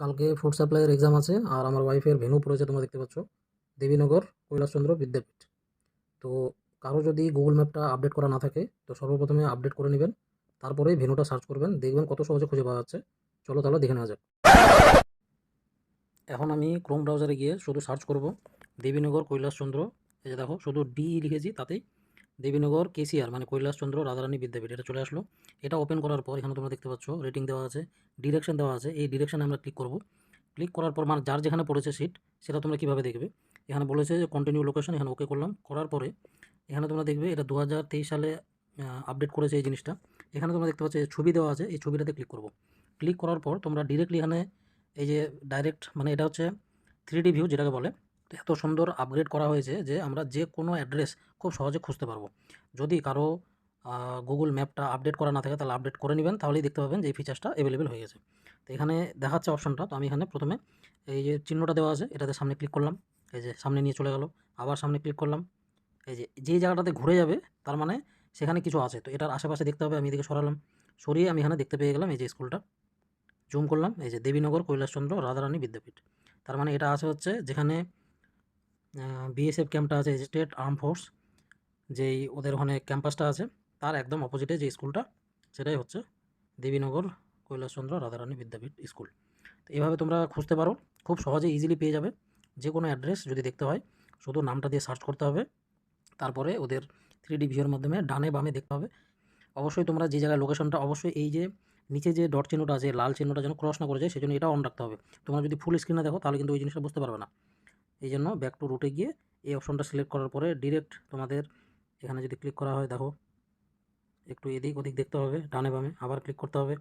কালকে food সাপ্লাইয়ের exam আছে, আর আমার ওয়াইফের ভেন্যু পড়েছে, তোমরা দেখতে পাচ্ছ। দেবীনগর, কৈলাসচন্দ্র বিদ্যাপীঠ। তো কারও যদি গুগল ম্যাপটা আপডেট করা না থাকে, তো সর্বপ্রথমে আপডেট করে নেবেন তারপরেই ভেন্যুটা সার্চ করবেন, দেখবেন কত সহজে খুঁজে পাওয়া যাচ্ছে। চলো তাহলে দেখে নেওয়া যাক। এখন আমি ক্রোম ব্রাউজারে গিয়ে শুধু সার্চ করব, দেবীনগর, কৈলাসচন্দ্র। এই যে দেখো, শুধু ডি লিখেছি, তাতেই দেবীনগর, কেসিআর মানে কৈলাসচন্দ্র রাধারানী বিদ্যাপীঠ, এটা চলে আসলো। এটা ওপেন করার পর, এখানে তোমরা দেখতে পাচ্ছ রেটিং দেওয়া আছে ডিরেকশন দেওয়া আছে। এই ডিরেকশনে আমরা ক্লিক করব। ক্লিক করার পর মানে যার যেখানে পড়েছে সিট সেটা তোমরা কীভাবে দেখবে? এখানে বলেছে যে কন্টিনিউ লোকেশন এখানে ওকে করলাম। করার পরে, এখানে তোমরা দেখবে এটা দু হাজার তেইশ সালে আপডেট করেছে এই জিনিসটা। এখানে তোমরা দেখতে পাচ্ছ ছবি দেওয়া আছে, এই ছবিটাতে ক্লিক করব। ক্লিক করার পর, তোমরা ডিরেক্টলি এখানে, এই যে ডাইরেক্ট মানে এটা হচ্ছে থ্রি ডি ভিউ যেটাকে বলে এত সুন্দর আপগ্রেড করা হয়েছে যে আমরা যে কোনো অ্যাড্রেস খুব সহজে খুঁজতে পারব। যদি কারও গুগল ম্যাপটা আপডেট করা না থাকে তাহলে আপডেট করে নেবেন, তাহলেই দেখতে পাবেন যে এই ফিচার্সটা অ্যাভেলেবেল হয়ে গেছে। তো এখানে দেখাচ্ছে অপশনটা তো আমি এখানে প্রথমে এই যে চিহ্নটা দেওয়া আছে, এটাতে সামনে ক্লিক করলাম, এই যে সামনে নিয়ে চলে গেল, আবার সামনে ক্লিক করলাম, এই যে যেই জায়গাটাতে ঘুরে যাবে তার মানে সেখানে কিছু আছে, তো এটার আশেপাশে দেখতে হবে, আমি এদিকে সরালাম, সরিয়ে আমি এখানে দেখতে পেয়ে গেলাম, এই যে স্কুলটা জুম করলাম, এই যে দেবীনগর, কৈলাসচন্দ্র, রাধারানী বিদ্যাপীঠ, তার মানে এটা আছে হচ্ছে যেখানে বিএসএফ ক্যাম্পটা আছে স্টেট আর্ম ফোর্স যেই ওদের ওখানে ক্যাম্পাসটা আছে, তার একদম অপোজিটে যে স্কুলটা সেটাই হচ্ছে দেবীনগর কৈলাসচন্দ্র রাধারানী বিদ্যাপীঠ স্কুল তো এইভাবে তোমরা খুঁজতে পারো, খুব সহজে ইজিলি পেয়ে যাবে। যে কোনো অ্যাড্রেস যদি দেখতে হয়, শুধু নামটা দিয়ে সার্চ করতে হবে, তারপরে ওদের থ্রি ডি ভিউর মাধ্যমে ডানে বামে দেখতে হবে। অবশ্যই তোমরা যে জায়গায় লোকেশনটা অবশ্যই এই যে নিচে যে ডট চিহ্নটা আছে, লাল চিহ্নটা যেন ক্রস না করে যায়, সেজন্য এটা অন রাখতে হবে। তোমরা যদি ফুল স্ক্রিনে দেখো, তাহলে কিন্তু ওই জিনিসটা বুঝতে পারবে না। এই জন্য ব্যাক টু রুটে গিয়ে এই অপশনটা সিলেক্ট করার পরে ডিরেক্ট তোমাদের এখানে যদি ক্লিক করা হয়, দেখো, একটু এদিক ওদিক দেখতে হবে, ডানে বামে আবার ক্লিক করতে হবে।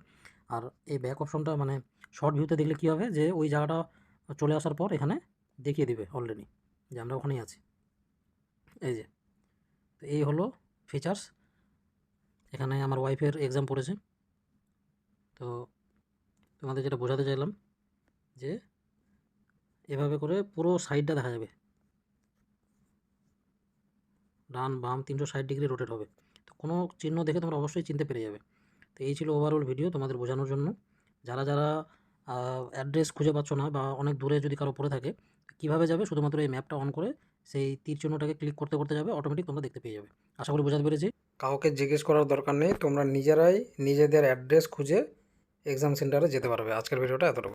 আর এই ব্যাক অপশনটা মানে শর্ট ভিউতে দেখলে কী হবে? যে ওই জায়গাটা চলে আসার পর এখানে দেখিয়ে দিবে অলরেডি যে আমরা ওখানেই আছি। এই যে, তো এই হলো ফিচার্স এখানে আমার ওয়াইফের এক্সাম পড়েছে। তো তোমাদের যেটা বোঝাতে চাইলাম যে এভাবে করে পুরো সাইডটা দেখা যাবে। ডান বাম তিনশো ষাট ডিগ্রি রোটেট হবে। তো কোনো চিহ্ন দেখে তোমরা অবশ্যই চিনতে পেরে যাবে। তো এই ছিল ওভারঅল ভিডিও তোমাদের বোঝানোর জন্য। যারা যারা অ্যাড্রেস খুঁজে পাচ্ছ না বা অনেক দূরে যদি কারও পড়ে থাকে, কীভাবে যাবে? শুধুমাত্র এই ম্যাপটা অন করে সেই তীর চিহ্নটাকে ক্লিক করতে করতে যাবে অটোমেটিক তোমরা দেখতে পেয়ে যাবে। আশা করি বোঝাতে পেরেছি। কাউকে জিজ্ঞেস করার দরকার নেই, তোমরা নিজেরাই নিজেদের অ্যাড্রেস খুঁজে এক্সাম সেন্টারে যেতে পারবে। আজকের ভিডিওটা এতটুকু।